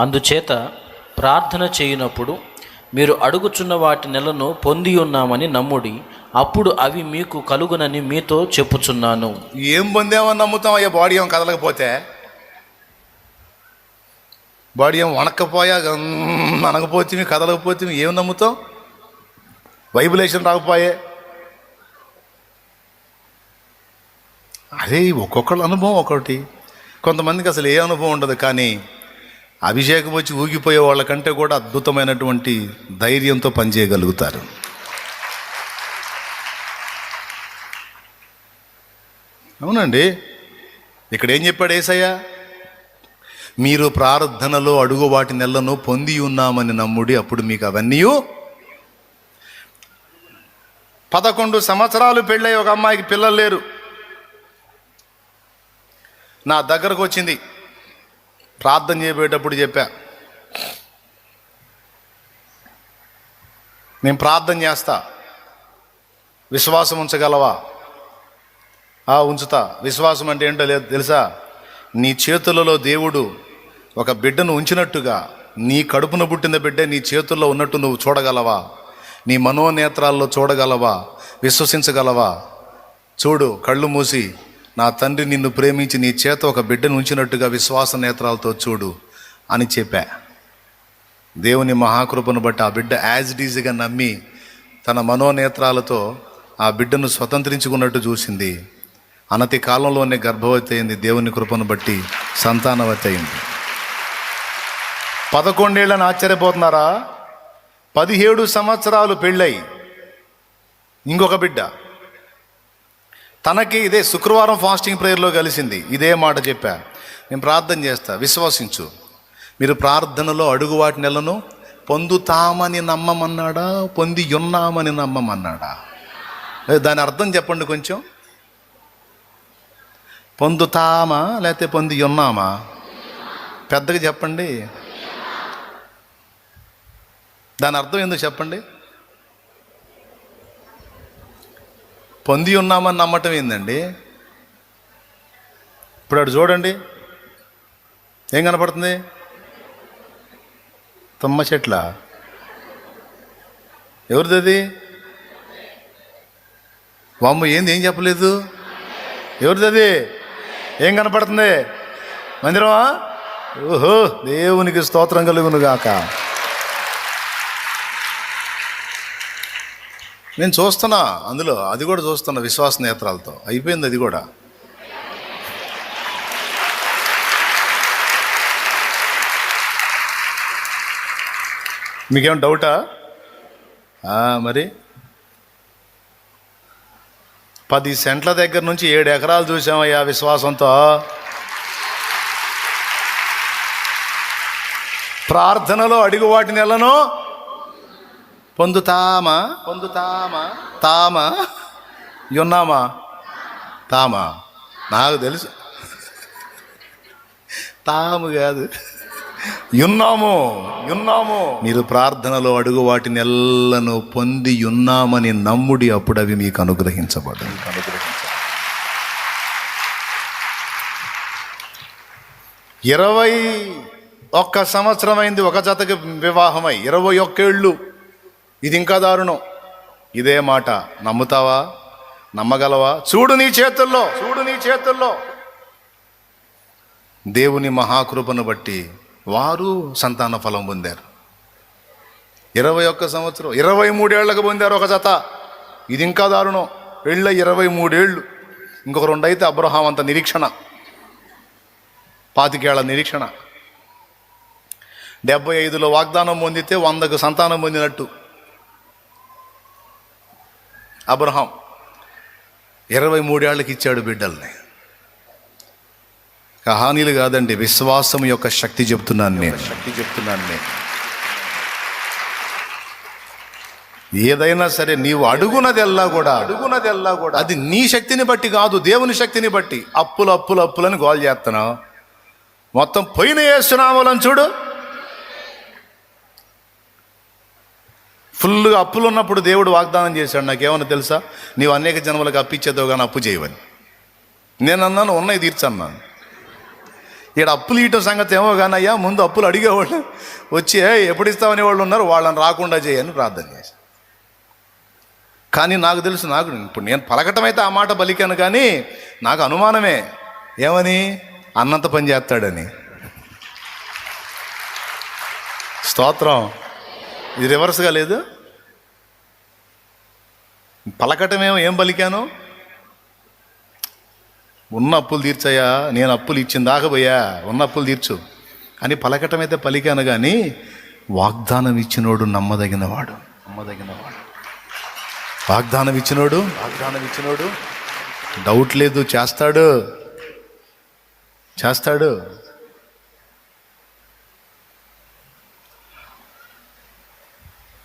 అందుచేత ప్రార్థన చేయనప్పుడు మీరు అడుగుచున్న వాటి నెలను పొంది ఉన్నామని నమ్ముడి అప్పుడు అవి మీకు కలుగునని మీతో చెప్పుచున్నాను. ఏం పొందామని నమ్ముతాం? అయ్యా బాడీ ఏం కదలకపోతే? బాడీ ఏం వణక్కపోయా? అనకపోతే కదలకపోతే ఏం నమ్ముతాం? వైబులేషన్ రాకపోయే? అదే ఒక్కొక్కళ్ళ అనుభవం ఒకటి. కొంతమందికి అసలు ఏ అనుభవం ఉండదు కానీ అభిషేకం వచ్చి ఊగిపోయే వాళ్ళకంటే కూడా అద్భుతమైనటువంటి ధైర్యంతో పనిచేయగలుగుతారు. అవునండి. ఇక్కడ ఏం చెప్పాడు ఏసయ్య? మీరు ప్రార్థనలో అడుగు వాటి నెలను పొంది ఉన్నామని నమ్ముడి అప్పుడు మీకు అవన్నీ పదకొండు సంవత్సరాలు పెళ్ళై ఒక అమ్మాయికి పిల్లలు లేరు. నా దగ్గరకు వచ్చింది ప్రార్థన చేయబోయేటప్పుడు చెప్పా. నేను ప్రార్థన చేస్తా. విశ్వాసం ఉంచగలవా? ఆ ఉంచుతా. విశ్వాసం అంటే ఏంటో లేదు తెలుసా? నీ చేతులలో దేవుడు ఒక బిడ్డను ఉంచినట్టుగా నీ కడుపున పుట్టిన బిడ్డ నీ చేతుల్లో ఉన్నట్టు నువ్వు చూడగలవా? నీ మనోనేత్రాల్లో చూడగలవా? విశ్వసించగలవా? చూడు కళ్ళు మూసి నా తండ్రి నిన్ను ప్రేమించి నీ చేత ఒక బిడ్డను ఉంచినట్టుగా విశ్వాస నేత్రాలతో చూడు అని చెప్పా. దేవుని మహాకృపను బట్టి ఆ బిడ్డ యాజ్ డీజీగా నమ్మి తన మనోనేత్రాలతో ఆ బిడ్డను స్వతంత్రించుకున్నట్టు చూసింది. అనతి కాలంలోనే గర్భవతి అయింది దేవుని కృపను బట్టి సంతానవతి అయింది పదకొండేళ్ళని ఆశ్చర్యపోతున్నారా? పదిహేడు సంవత్సరాలు పెళ్ళై. ఇంకొక బిడ్డ. తనకి ఇదే శుక్రవారం ఫాస్టింగ్ ప్రేయర్లో కలిసింది. ఇదే మాట చెప్పా. నేను ప్రార్థన చేస్తా. విశ్వసించు. మీరు ప్రార్థనలో అడుగు వాటి నెలను పొందుతామని నమ్మమన్నాడా? పొంది ఉన్నామని నమ్మమన్నాడా? దాని అర్థం చెప్పండి కొంచెం. పొందుతామా? లేకపోతే పొంది ఉన్నామా? పెద్దగా చెప్పండి. దాని అర్థం ఎందుకు చెప్పండి? పొంది ఉన్నామని నమ్మటం ఏందండి? ఇప్పుడు అటు చూడండి. ఏం కనపడుతుంది? తుమ్మ చెట్ల? ఎవరిది అది? వామ్మ ఏంది? ఏం చెప్పలేదు? ఎవరిది అది? ఏం కనపడుతుంది? మందిరమా? ఓహో దేవునికి స్తోత్రం గాక నేను చూస్తున్నా అందులో అది కూడా చూస్తున్నా విశ్వాస నేత్రాలతో. అయిపోయింది అది కూడా. మీకేం డౌటా? మరి? పది సెంట్ల దగ్గర నుంచి ఏడు ఎకరాలు చూసామయ్యా విశ్వాసంతో. ప్రార్థనలో అడుగు వాటి నెలను పొందుతామా? పొందుతామా? తామా? ఉన్నామా తామా. నాకు తెలుసు. తాము కాదు. ఉన్నాము ఉన్నాము మీరు ప్రార్థనలో అడుగు వాటి నెలను పొంది ఉన్నామని నమ్ముడి అప్పుడు అవి మీకు అనుగ్రహించబడు మీకు అనుగ్రహించబడు ఇరవై ఒక్క సంవత్సరం అయింది ఒక జతకి వివాహమై. ఇరవై ఒక్కేళ్ళు ఇది ఇంకా దారుణం. ఇదే మాట నమ్ముతావా? నమ్మగలవా? చూడు నీ చేతుల్లో చూడు నీ చేతుల్లో. దేవుని మహాకృపను బట్టి వారు సంతాన ఫలం పొందారు. ఇరవై ఒక్క సంవత్సరం ఇరవై మూడేళ్ళకు పొందారు ఒక జత. ఇది ఇంకా దారుణం. వెళ్ళ ఇరవై మూడేళ్ళు. ఇంకొక రెండు అయితే అబ్రహాం అంత నిరీక్షణ. పాతికేళ్ళ నిరీక్షణ. డెబ్బై ఐదులో వాగ్దానం పొందితే వందకు సంతానం పొందినట్టు. అబ్రహాం ఇరవై మూడేళ్ళకి ఇచ్చాడు బిడ్డల్ని. కహానీలు కాదండి విశ్వాసం యొక్క శక్తి చెప్తున్నాను నేను. శక్తి చెప్తున్నాను నేను. ఏదైనా సరే నీవు అడుగునదెల్లా కూడా. అడుగునదెల్లా కూడా. అది నీ శక్తిని బట్టి కాదు దేవుని శక్తిని బట్టి. అప్పులు అప్పులు అప్పులని గోల్ చేస్తున్నావు. మొత్తం పోయిన వేస్తున్నామని చూడు. ఫుల్గా అప్పులు ఉన్నప్పుడు దేవుడు వాగ్దానం చేశాడు నాకేమన్నా తెలుసా? నీవు అనేక జన్మలకు అప్పిచ్చేదో కానీ అప్పు చేయవని. నేను అన్నాను ఉన్నాయి తీర్చన్నాను ఇక్కడ అప్పులు ఇవ్వటం సంగతి ఏమో కానీ అయ్యా ముందు అప్పులు అడిగేవాళ్ళు వచ్చి ఎప్పుడు ఇస్తామనే వాళ్ళు ఉన్నారు? వాళ్ళని రాకుండా చేయని ప్రార్థన చేశాను. కానీ నాకు తెలుసు నాకు ఇప్పుడు నేను పలకటం అయితే ఆ మాట పలికాను కానీ నాకు అనుమానమే. ఏమని? అన్నంత పని చేస్తాడని. స్తోత్రం. ఇది రివర్స్గా లేదు. పలకటమేమో ఏం పలికాను? ఉన్న అప్పులు తీర్చయ్యా నేను అప్పులు ఇచ్చిన దాకపోయా ఉన్న అప్పులు తీర్చు అని పలకటం అయితే పలికాను కానీ వాగ్దానం ఇచ్చినోడు నమ్మదగినవాడు. నమ్మదగినవాడు. వాగ్దానం ఇచ్చినోడు వాగ్దానం ఇచ్చినోడు. డౌట్ లేదు చేస్తాడు. చేస్తాడు.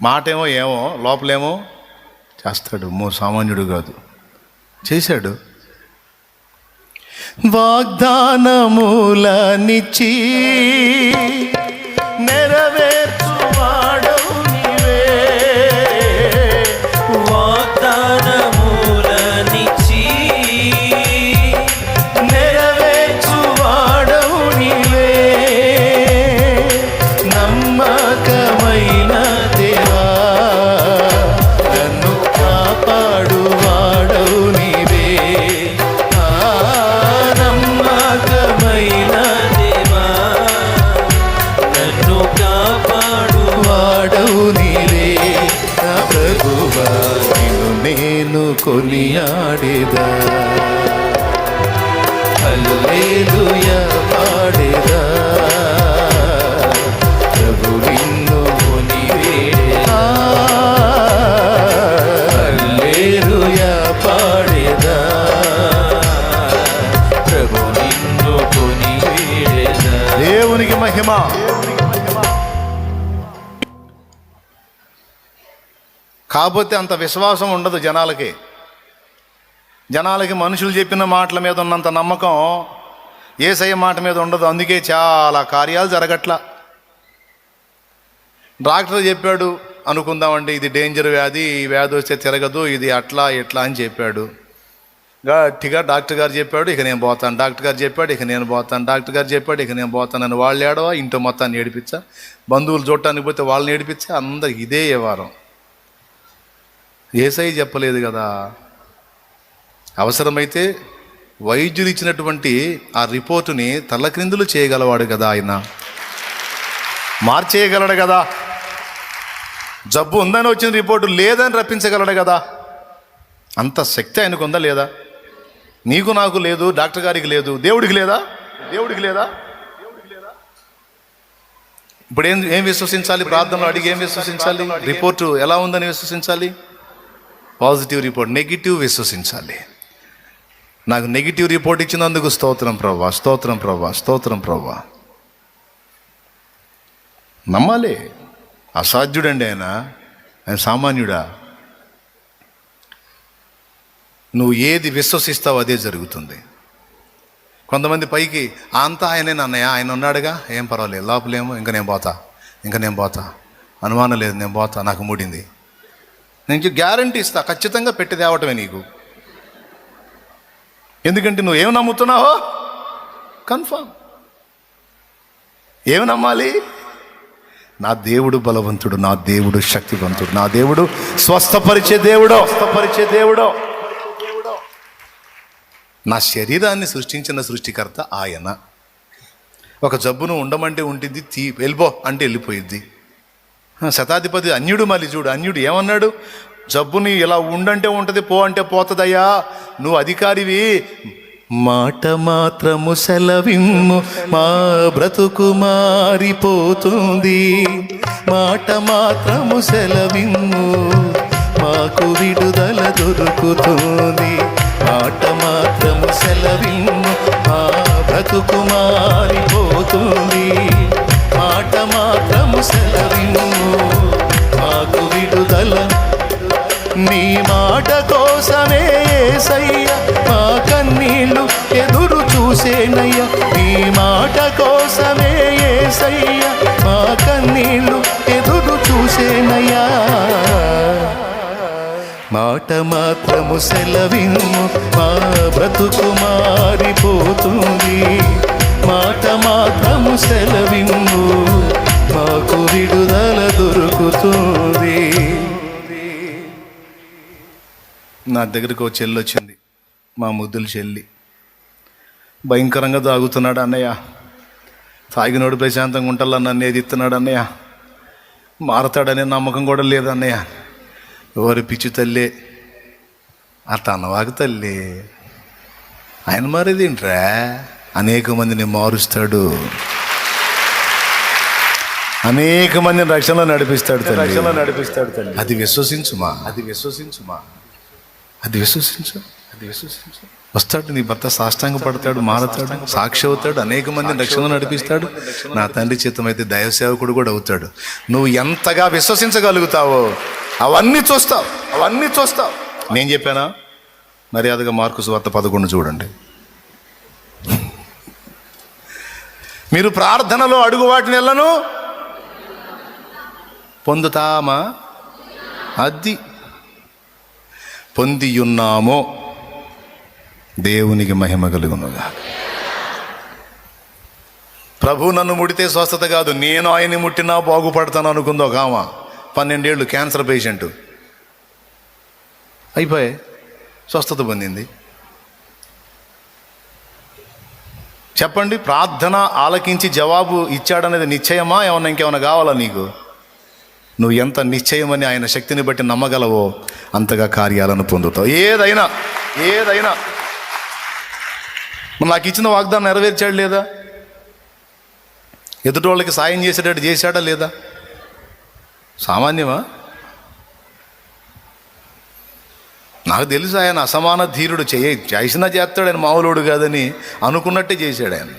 మాటేమో ఏమో లోపలేమో చేస్తాడు. మో సామాన్యుడు కాదు. చేశాడు. వాగ్దానములనిచ్చి నెరవే కాకపోతే అంత విశ్వాసం ఉండదు జనాలకి. జనాలకి మనుషులు చెప్పిన మాటల మీద ఉన్నంత నమ్మకం ఏసయ్య మాట మీద ఉండదు. అందుకే చాలా కార్యాలు జరగట్లా. డాక్టర్ చెప్పాడు అనుకుందామండి ఇది డేంజర్ వ్యాధి ఈ వ్యాధి వస్తే తిరగదు ఇది అట్లా ఇట్లా అని చెప్పాడు. గట్టిగా డాక్టర్ గారు చెప్పాడు ఇక నేను పోతాను. డాక్టర్ గారు చెప్పాడు ఇక నేను పోతాను. డాక్టర్ గారు చెప్పాడు ఇక నేను పోతానని వాళ్ళు ఏడవా? ఇంట్లో మొత్తాన్ని ఏడిపించా? బంధువులు చూడటానికి పోతే వాళ్ళని ఏడిపించా? అందరు ఇదే వ్యవహారం. ఏసై చెప్పలేదు కదా. అవసరమైతే వైద్యులు ఇచ్చినటువంటి ఆ రిపోర్టుని తల్లక్రిందులు చేయగలవాడు కదా ఆయన. మార్చేయగలడు కదా. జబ్బు ఉందని వచ్చిన రిపోర్టు లేదని రప్పించగలడు కదా. అంత శక్తి ఆయనకు ఉందా లేదా? నీకు నాకు లేదు డాక్టర్ గారికి లేదు దేవుడికి లేదా? దేవుడికి లేదా? ఇప్పుడు ఏం ఏం విశ్వసించాలి? ప్రార్థనలో అడిగి ఏం విశ్వసించాలి? రిపోర్టు ఎలా ఉందని విశ్వసించాలి? పాజిటివ్ రిపోర్ట్ నెగిటివ్ విశ్వసించాలి. నాకు నెగిటివ్ రిపోర్ట్ ఇచ్చినందుకు స్తోత్రం ప్రభా స్తోత్రం ప్రభా స్తోత్రం ప్రభా నమ్మాలి. అసాధ్యుడండి ఆయన. ఆయన సామాన్యుడా. నువ్వు ఏది విశ్వసిస్తావు అదే జరుగుతుంది. కొంతమంది పైకి అంతా ఆయనే నన్నయ్య ఆయన ఉన్నాడుగా. ఏం పర్వాలేదు లోపలేమో ఇంకా నేను పోతా ఇంకా నేను పోతా. అనుమానం లేదు నేను పోతా నాకు మూడింది. నేను గ్యారంటీ ఇస్తా ఖచ్చితంగా పెట్టి తేవటమే నీకు. ఎందుకంటే నువ్వు ఏం నమ్ముతున్నావో కన్ఫామ్ ఏమి నమ్మాలి? నా దేవుడు బలవంతుడు నా దేవుడు శక్తివంతుడు నా దేవుడు స్వస్థపరిచే దేవుడో స్వస్థపరిచే దేవుడో. నా శరీరాన్ని సృష్టించిన సృష్టికర్త ఆయన. ఒక జబ్బును ఉండమంటే ఉంటుంది తీ వెళ్ళిపో అంటే వెళ్ళిపోయిద్ది. శతాధిపతి అన్యుడు మళ్ళీ చూడు అన్యుడు ఏమన్నాడు? జబ్బుని ఇలా ఉండంటే ఉంటుంది పో అంటే పోతుందయ్యా. నువ్వు అధికారివి. మాట మాత్రము సెలవిమ్ము మా బ్రతుకు మారిపోతుంది. మాట మాత్రము సెలవిమ్ము మాకు విడుదల దొరుకుతుంది. మాట మాత్రము సెలవిమ్ము మా బ్రతుకు మారిపోతుంది. మాట మాత్రము సెలవిమ్ము మాకు విడుదల. నీ మాట కోసమే ఏసయ్య. మా కన్నీళ్ళు ఎదురు చూసేనయ్య. నీ మాట కోసమే ఏసయ్య. మా కన్నీళ్ళు ఎదురు చూసేనయ్యా. మాట మాత్రము సెలవిమ్ము మా బ్రతుకు మారిపోతుంది. మాట మాత్రము సెలవిమ్ము మాకు విడుదల దొరుకుతుంది. నా దగ్గరకు ఒక చెల్లి వచ్చింది. మా ముద్దుల చెల్లి. భయంకరంగా తాగుతున్నాడు అన్నయ్య. తాగినోడు ప్రశాంతంగా ఉంటల్లా నన్ను ఏది ఇస్తున్నాడు అన్నయ్య. మారతాడనే నమ్మకం కూడా లేదన్నయ్య ఎవరి పిచ్చి తల్లే. అట్ట అన్నవాకు తల్లి. ఆయన మారేదేంట్రా? అనేక మందిని మారుస్తాడు. అనేక మందిని రక్షణలో నడిపిస్తాడు రక్షణలో నడిపిస్తాడు తల్లి అది విశ్వసించుమా? అది విశ్వసించుమా? అది విశ్వసించు. అది విశ్వసించు. వస్తాడు నీ భర్త సాష్టాంగ పడతాడు మారతాడు సాక్షి అవుతాడు అనేక మందిని రక్షణ నడిపిస్తాడు. నా తండ్రి చిత్తమైతే దైవ సేవకుడు కూడా అవుతాడు. నువ్వు ఎంతగా విశ్వసించగలుగుతావో అవన్నీ చూస్తావు అవన్నీ చూస్తావు. నేను చెప్పానా? మర్యాదగా మార్కు సువార్త పదకొండు చూడండి. మీరు ప్రార్థనలో అడుగు వాటిని ఎల్లను? పొందుతామా? అది పొందియున్నామో దేవునికి మహిమ కలుగునుగా ప్రభు నన్ను ముడితే స్వస్థత కాదు. నేను ఆయన్ని ముట్టినా బాగుపడతాను అనుకుందో ఒక ఆమె. పన్నెండేళ్ళు క్యాన్సర్ పేషెంట్. అయిపోయి. స్వస్థత పొందింది. చెప్పండి ప్రార్థన ఆలకించి జవాబు ఇచ్చాడనేది నిశ్చయమా? ఏమన్నా ఇంకేమైనా కావాలా నీకు? నువ్వు ఎంత నిశ్చయమని ఆయన శక్తిని బట్టి నమ్మగలవో అంతగా కార్యాలను పొందుతావు. ఏదైనా ఏదైనా. మరి నాకు ఇచ్చిన వాగ్దానం నెరవేర్చాడు లేదా? ఎదుటి వాళ్ళకి సాయం చేసేటట్టు చేశాడా లేదా? సామాన్యమా? నాకు తెలుసు ఆయన అసమాన ధీరుడు చేయ చేసినా చేస్తాడు ఆయన మామూలుడు కాదని అనుకున్నట్టే చేశాడు ఆయన.